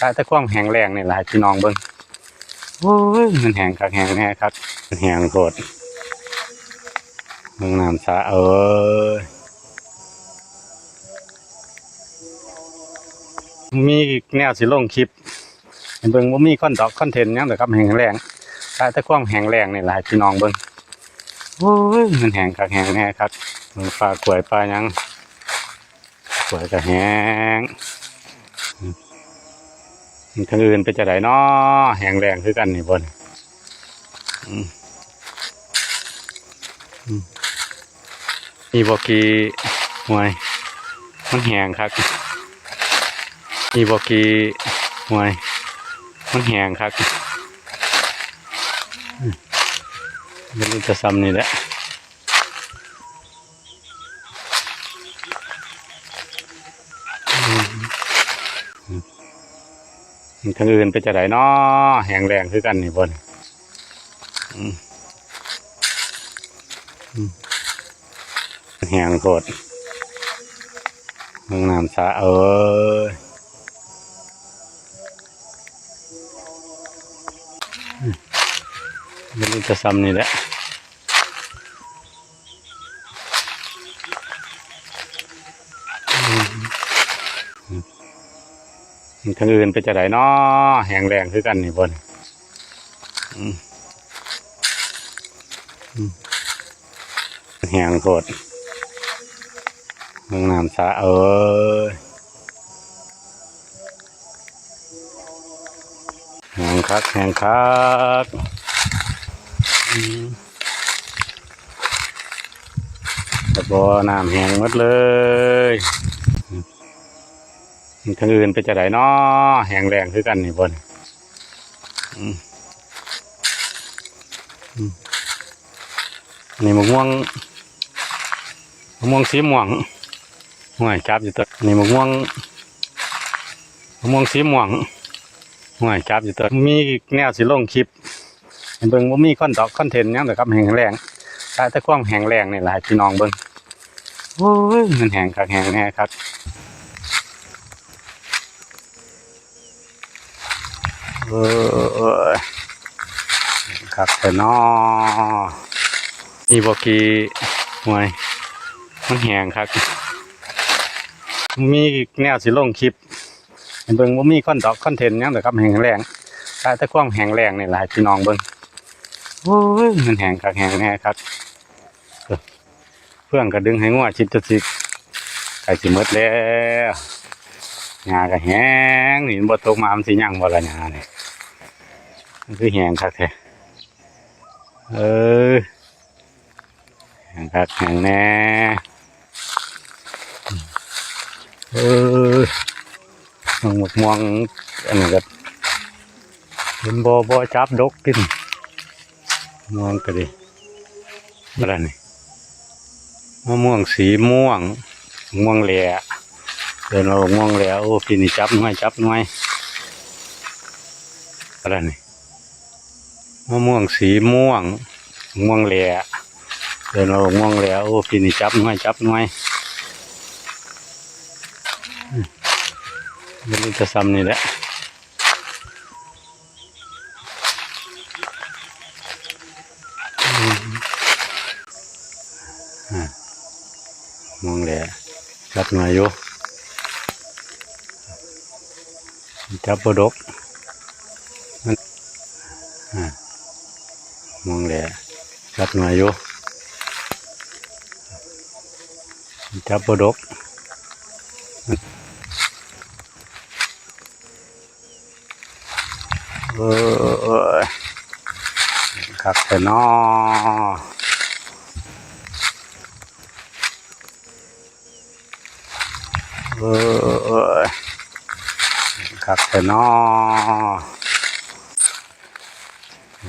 ตายต่ความแห้งแรงนี่แหละพี่น้องเบิ่งโอ้ยมันแห้งคักแห้งแน่ครับแห้งโคตรเบิ่งน้ำสาเอ้ยมีแนวสิลงคลิปเบิ่งว่ามีคอนดอกคอนเทนต์ยังแต่ครับแห้งแรงตายแต่ความแห้งแรงนี่แหละพี่น้องเบิ่งโอ้ยมันแห้งคักแห้งแน่ครับปลากล้วยปลายังกล้วยก็แห้ง ทางอื่นไปจะไดเนาะแหงแรงคือกันนี่บนมีบกีหวยมันแหงครับมีบกีหวยมันแหงครับอืมมันจะซ้ำนี่แหละ ทางอื่นไปจะไดเนาะแหงแรงคือกันนี่บนแหงโคตรเมืองน้ำสาเอ้ยอืมมันจะซ้ำนี่แหละ ทางอื่นไปจะไดเนาะแหงแรงคือกันนี่บนแหงโคตรเมืองน้ำสาเอ้ยแหงคักแหงคักแต่บ่อน้ำแหงหมดเลย ทางอื่นไปจะไดเนาะแหงแรงคือกันนี่บนนี่มะม่วงมะม่วงสีม่วงห่วยจับอยู่ตัวนี่มะม่วงมะม่วงสีม่วงห่วยจับอยู่ตัวมีแนวสิลงคลิปเบิ่งว่ามีคอนดอกคอนเทนต์ยังแต่ครับแหงแรงตายต่ความแหงแรงนี่แหละให้พี่น้องเบิ่งโอ้ยมันแหงคักแหงแน่ครับ เออครับแต่นอมีบอกกีหวยมันแหงครับมีแนวสิลงคลิปเบิ่งว่ามีคอนดอกคอนเทนต์ยังแต่ครับแหงแรงตายต่ความแหงแรงเนี่แหละให้พี่น้องเบิ่งโอ้ยมันแหงคักแหงแน่ครับเพื่อนก็ดึงให้งัวชิดจะสิไก่สิมดแล้วงาก็แหงนี่บ่ตกมามันสิยังบ่ละงานี่มัน คือแหงคักแท้เออแหงคักแหงแน่เออมังหมกม่วงอันนี้ก็เห็นบ่บ่จับดกกินม่วงก็ดีอะไรนี่มะม่วงสีม่วงม่วงแหลี่ยเดินเราม่วงแหล่โอ้พี่นี่จับหน่วยจับหน่วยอะไรนี่ มะม่วงสีม่วงม่วงแหล่เดินเราม่วงแหล่โอ้พี่นี่จับหน่วยจับหน่วยอืมมันจะซ้ำนี่แหละมอ่วงแหล่จับหน่วยอยู่จับบดก มองแหละจับหน่อยอยู่จับบดกเออเออคักแต่นอเออเออคักแต่นอ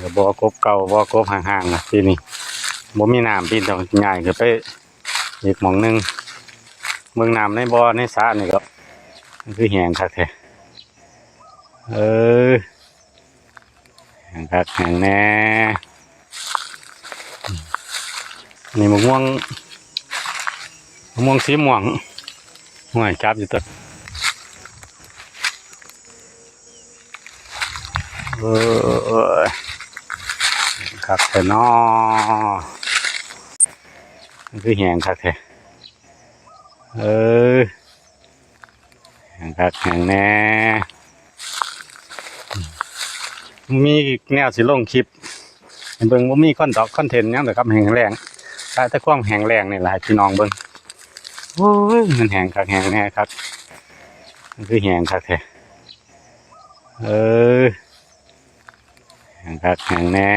ก็บ่อกบเก่าบ่อกบห่างๆนะที่นี่บ่มีน้ำพี่ต้องง่ายก็ไปอีกหมองหนึงเมืองน้ำในบ่อในสระนี่ก็คือแหงคักแท้เออแหงคักแหงแน่นี่มะม่วงมะม่วงสีม่วงห่วยจับอยู่ตัวเออ ครับแต่นอมันคือแหงครับแท้เออแหงครับแหงแน่มีแนวสิลงคลิปเบิ่งว่ามีคอนดอกคอนเทนต์ยังแต่ครับแหงแรงแต่แต่ความแหงแรงนี่แหละให้พี่น้องเบิ่งโอ้ยมันแหงครับแหงแน่ครับมันคือแหงครับแท้เออแหงคักแหงแน่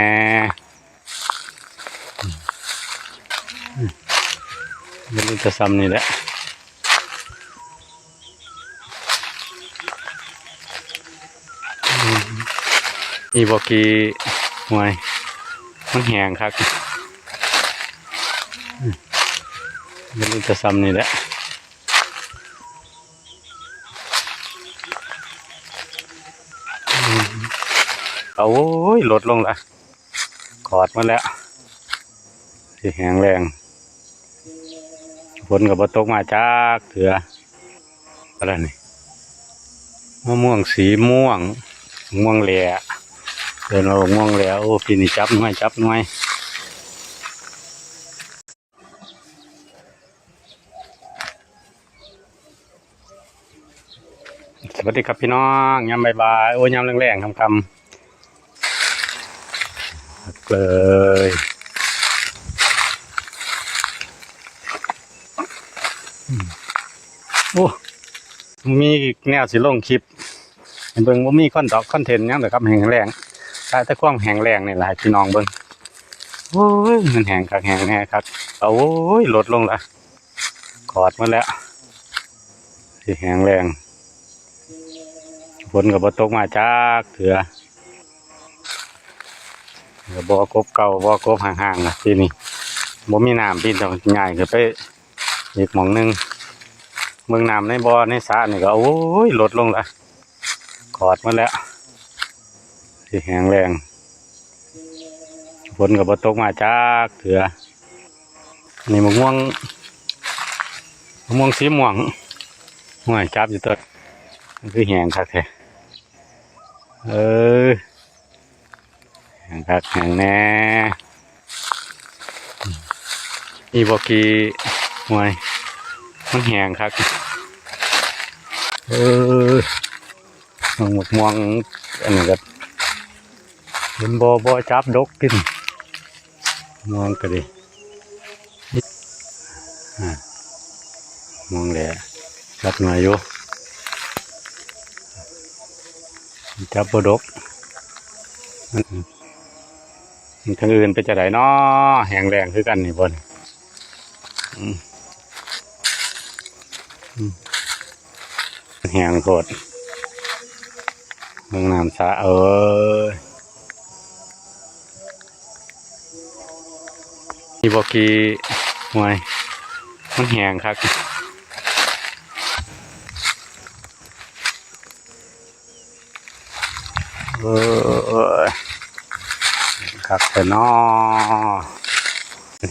มันรู้จะซ้ำนี่แหละอีบอกกีหวยมันแหงคักมันรู้จะซ้ำนี่แหละเอาโอ้ยลดลงละกอดมาแล้วสิแหงแรง นกับบตกมาจากเถืออะไรนี่มะม่วงสีม่วง ม่วงเหลี่ยเดินมาม่วงเหลี่ยโอ้พี่นี่จับหน่อยจับหน่อยสวัสดีครับพี่น้องยามบ่ายโอ้ยยามแรงๆคำคำๆเลยอืมโอ้ มีแนวสิลงคลิปเบิ่งว่ามีคอนดอกคอนเทนต์ยังแต่ครับแห่งแรงแต่แต่ความแห่งแรงนี่แหละให้พี่น้องเบิ่งโอ้ยมันแห่งคักแห่งแน่ครับโอ้ยลดลงละกอดมาแล้วสิแห่งแรงฝนกับบตกมาจากเถือก็บอกบเก่าบอกบห่างๆนะที่นี่บ่มีน้ำพี่ต้องง่ายคือไปอีกหมองหนึง เมืองน้ำในบ่อในสระนี่ก็โอ้ยลดลงละกอดมาแล้วที่แห้งแรงฝนกับตกมาจากเถือนี่มะม่วงมะม่วงสีม่วงห่วยจับอยู่ตัวคือแหงคักแท้เออแหงคักแหงแน่อีบอกกีห่วย มันแหงคักเออหมกม่วงอันนี้ก็เห็นบ่บ่จับดกกินม่วงก็ดีอ่าม่วงแหละจับหน่อยอยู่จับบ่ดกมันมันทางอื่นไปจะไดน้อแหงแรงคือกันนี่บนอืมอืม แหงโคตรเมืองน้ำสาเอ้ยอีบอกกีหวยมันแหงครับเออครับแต่นอ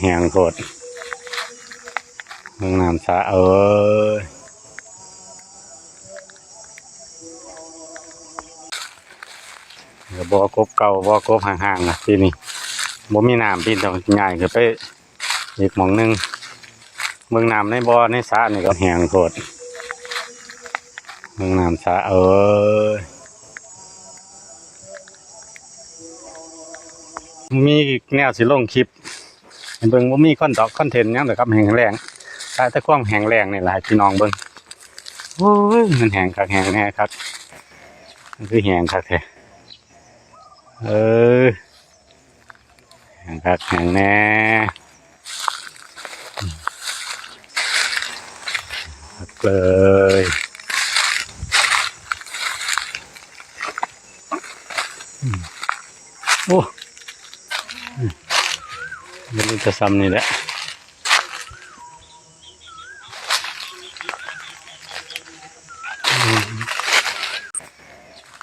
แหงโคตรเมืองน้ำสาเอ้ย บอกบเก่าบอกบห่างๆนะที่นี่บ่มีน้ำพี่ต้องง่ายคือไปอีกหมองหนึงเมืองน้ำในบ่อในสระนี่ก็แห้งโคตรเมืองน้ำสระเอ้ยมีแนวสิลงคลิปให้เบิ่งว่ามีคอนดอกคอนเทนต์ยังแต่ครับแหงแรงแต่แต่ความแหงแรงนี่แหละให้พี่น้องเบิ่งโอ้ยมันแหงคักแหงแน่ครับมันคือแหงคักแท้ เออห่งคักห่งแน่คักเลยโอ้อืมมันรู้จะซ้ำนี่แหละ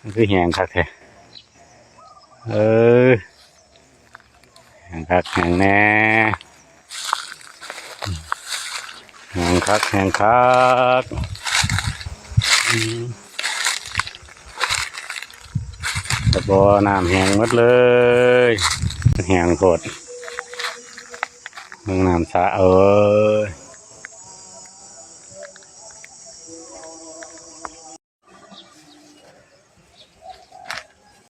มันคือแหงคักแท้ เออแห่งคักแห่งแน่แห่งคักแห่งคักต่บ่น้ำแห้งหมดเลยแห้งโพดมืองน้ำสาเอ้ย